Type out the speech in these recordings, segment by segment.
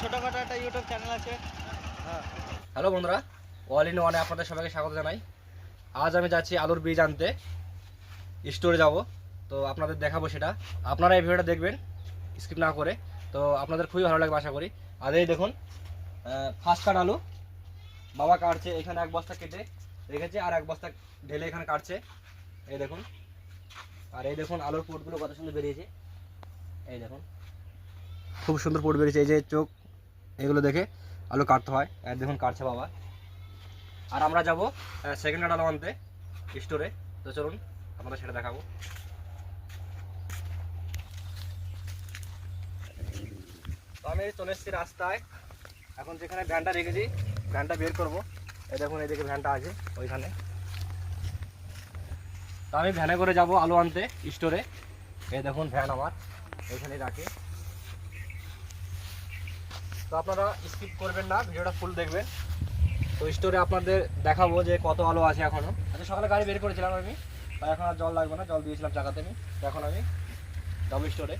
ছোটোখাটো একটা YouTube channel আছে। হ্যাঁ। হ্যালো বন্ধুরা অল ইন ওয়ানে আপনাদের সবাইকে স্বাগত জানাই। আজ আমি যাচ্ছি আলুর বীজ আনতে। স্টোরে যাব। তো আপনাদের দেখাবো সেটা। আপনারা এই ভিডিওটা দেখবেন স্কিপ না করে। তো আপনাদের খুবই ভালো লাগবে আশা করি। আর এই দেখুন ফার্স্ট কাট আলু। বাবা কাটছে এখানে এক বস্তা কেটে রেখেছে আর এক বস্তা ঢেলে এখানে কাটছে। এই দেখুন। আর এই দেখুন আলুর পোটগুলো কত সুন্দর বেরিয়েছে। এই দেখুন। খুব সুন্দর পোট বেরিয়েছে এই যে চোখ এগুলো দেখে আলু কাটতে হয়। আর দেখুন কাটছে বাবা। আর আমরা যাব সেকেন্ড হ্যান্ড আলু আনতে স্টোরে তো চলুন আপনাদের সেটা দেখাবো। তো আমি চলে এসেছি রাস্তায়। এখন যেখানে ভ্যানটা রেখেছি ভ্যানটা বের করব। এই দেখুন এইদিকে ভ্যানটা আছে ওইখানে। আমি ভ্যানে করে যাব আলু আনতে স্টোরে এই দেখুন ভ্যান আমার এখানেই রাখে। তো আপনারা স্কিপ করবেন না, ভিডিওটা ফুল দেখবেন। তো স্টোরে আপনাদের দেখাবো যে কত আলো আছে এখনও আচ্ছা সকালে গাড়ি বের করেছিলাম আমি এখন আর জল লাগবে না, জল দিয়েছিলাম চাকাতে আমি। এখন আমি যাব স্টোরে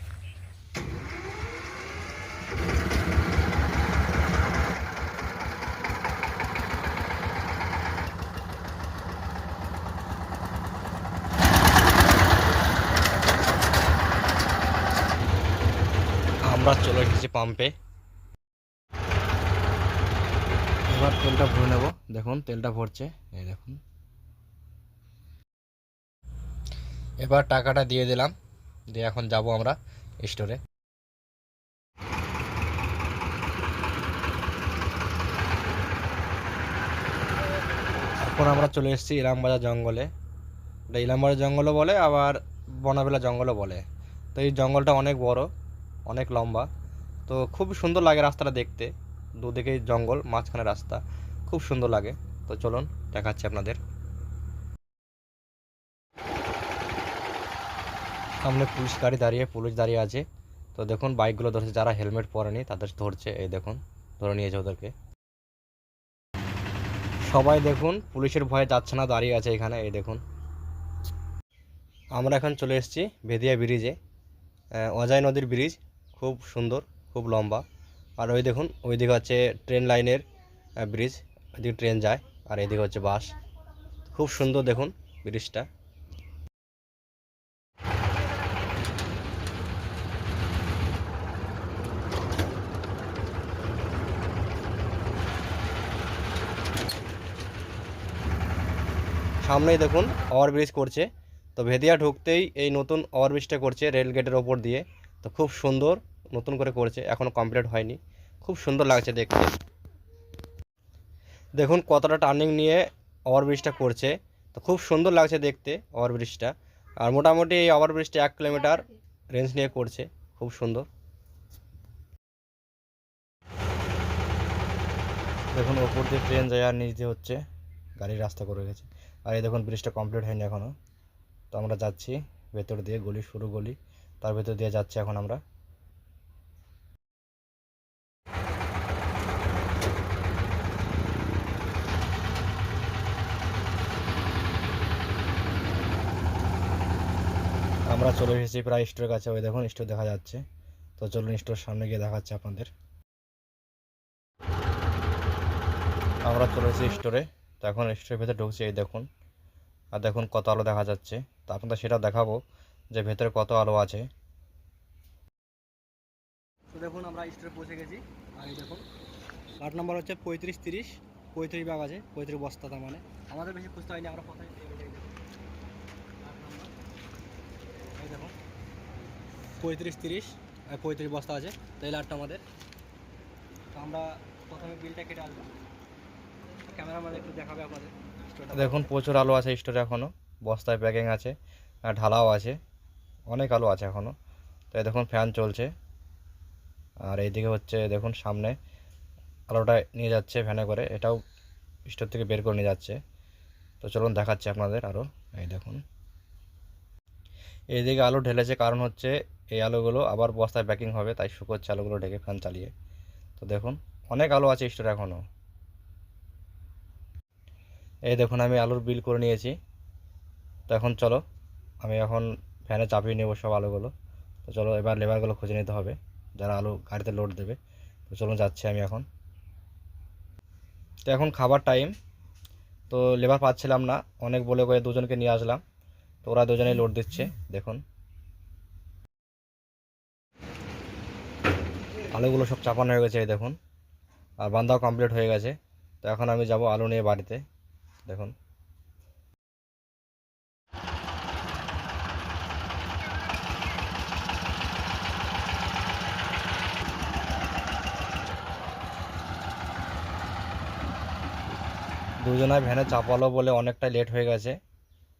আমরা চলে এসেছি পাম্পে এবার তেলটা ভরে নেব। দেখুন, তেলটা ভরছে। এই দেখুন। এবার টাকাটা দিয়ে দিলাম। দিয়ে এখন যাব আমরা স্টোরে এখন আমরা চলে এসেছি ইলামবাজার জঙ্গলে। এটা ইলামবাজার জঙ্গলও বলে, আবার বনাবেলা জঙ্গলও বলে। তো এই জঙ্গলটা অনেক বড়। অনেক লম্বা। তো খুব সুন্দর লাগে রাস্তাটা দেখতে। দুদিকে জঙ্গল, মাঝখানে রাস্তা। খুব সুন্দর লাগে। তো চলুন, দেখাচ্ছি আপনাদের। সামনে পুলিশ গাড়ি দাঁড়িয়ে, পুলিশ দাঁড়িয়ে আছে। তো দেখুন, বাইকগুলো ধরছে। যারা হেলমেট পরেনি, তাদের ধরছে। এই দেখুন, ধরে নিয়েছে ওদেরকে। সবাই দেখুন, পুলিশের ভয়ে যাচ্ছে না, দাঁড়িয়ে আছে এখানে। এই দেখুন। আমরা এখন চলে এসেছি ভেদিয়া ব্রিজে। অজয় নদীর ব্রিজ। খুব সুন্দর, খুব লম্বা। আর ওই দেখুন, ওই ওইদিকে হচ্ছে ট্রেন লাইনের ব্রিজ ওইদিকে ট্রেন যায়, আর এদিকে হচ্ছে বাস খুব সুন্দর দেখুন ব্রিজটা সামনেই দেখুন ওভারব্রিজ করছে। তো ভেদিয়া ঢুকতেই এই নতুন ওভারব্রিজটা করছে রেল গেটের ওপর দিয়ে। তো খুব সুন্দর, নতুন করে করছে এখনও কমপ্লিট হয়নি। খুব সুন্দর লাগছে দেখতে। দেখুন কতটা টার্নিং নিয়ে ওভারব্রিজটা করছে। তো খুব সুন্দর লাগছে দেখতে ওভারব্রিজটা আর মোটামুটি এই ওভারব্রিজটা এক কিলোমিটার রেঞ্জ নিয়ে করছে। খুব সুন্দর। দেখুন ওপর দিয়ে ট্রেন যায় আর নিচ দিয়ে হচ্ছে গাড়ির রাস্তা করে গেছে। আর এই দেখুন ব্রিজটা কমপ্লিট হয়নি এখনও তো আমরা যাচ্ছি, ভেতর দিয়ে গলি সরু গলি। তার ভেতর দিয়ে যাচ্ছি এখন আমরা। আমরা চলে এসেছি প্রায় স্টোরের কাছে। ওই দেখুন, স্টোর দেখা যাচ্ছে। তো চলুন স্টোর সামনে গিয়ে দেখাচ্ছি আপনাদের। আমরা চলে এসেছি স্টোরে। তো এখন স্টোরের ভেতরে ঢুকছি, এই দেখুন। আর দেখুন কত আলো দেখা যাচ্ছে। তো আপনাদের সেটা দেখাবো। যে ভেতরে কত আলো আছে। তো দেখুন আমরা স্টোরে পৌঁছে গেছি। আর এই দেখুন কার্ড নাম্বার হচ্ছে পঁয়ত্রিশ তিরিশ পঁয়ত্রিশ ব্যাগ আছে পঁয়ত্রিশ বস্তা তার মানে। আমাদের বেশি খুঁজতে হয়নি আমরা কোথায় এই দেখুন। পঁয়ত্রিশ তিরিশ পঁয়ত্রিশ বস্তা আছে তো এই লাটটা আমাদের। তো আমরা প্রথমে বিলটা কেটে আসব। ক্যামেরাম্যান একটু দেখাবে আমাদের দেখুন প্রচুর আলো আছে স্টোরে এখনও বস্তায় প্যাকিং আছে ঢালাও আছে। অনেক আলো আছে এখনও তো এই দেখুন ফ্যান চলছে। আর এইদিকে হচ্ছে দেখুন সামনে আলোটা নিয়ে যাচ্ছে ভ্যানে করে। এটাও স্টোর থেকে বের করে নিয়ে যাচ্ছে। তো চলুন দেখাচ্ছি আপনাদের আরও এই দেখুন। এইদিকে আলো ঢেলেছে কারণ হচ্ছে এই আলোগুলো আবার বস্তায় প্যাকিং হবে, তাই শুকোচ্ছে আলুগুলো ঢেকে ফ্যান চালিয়ে। তো দেখুন, অনেক আলো আছে স্টোরে এখনও এই দেখুন, আমি আলুর বিল করে নিয়েছি। তো এখন চলো, আমি এখন ভ্যানে চাপিয়ে নেব সব আলুগুলো। তো চলো এবার লেবারগুলো খুঁজে নিতে হবে। যারা আলু গাড়িতে লোড দেবে। তো চলো যাচ্ছি আমি এখন। তো এখন খাবার টাইম তো লেবার পাচ্ছিলাম না। অনেক বলে করে দুজনকে নিয়ে আসলাম। তো ওরা দুজনেই লোড দিচ্ছে, দেখুন। আলুগুলো সব চাপানো হয়ে গেছে, এই দেখুন। আর বান্ধাও কমপ্লিট হয়ে গেছে। তো এখন আমি যাব আলু নিয়ে বাড়িতে, দেখুন। দুজনায় ভ্যানে চাপালো বলে অনেকটাই লেট হয়ে গেছে।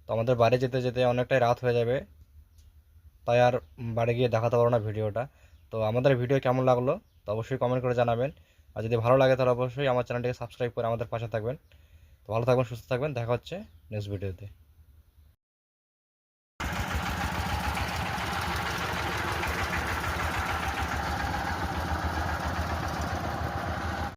তো আমাদের বাড়ি যেতে যেতে অনেকটাই রাত হয়ে যাবে। তাই আর বাড়ি গিয়ে দেখাতে পারো না ভিডিওটা। তো আমাদের ভিডিও কেমন লাগল? তো অবশ্যই কমেন্ট করে জানাবেন। আর যদি ভালো লাগে তাহলে অবশ্যই আমার চ্যানেলটিকে সাবস্ক্রাইব করে আমাদের পাশে থাকবেন। তো ভালো থাকবেন, সুস্থ থাকবেন। দেখা হচ্ছে নেক্সট ভিডিওতে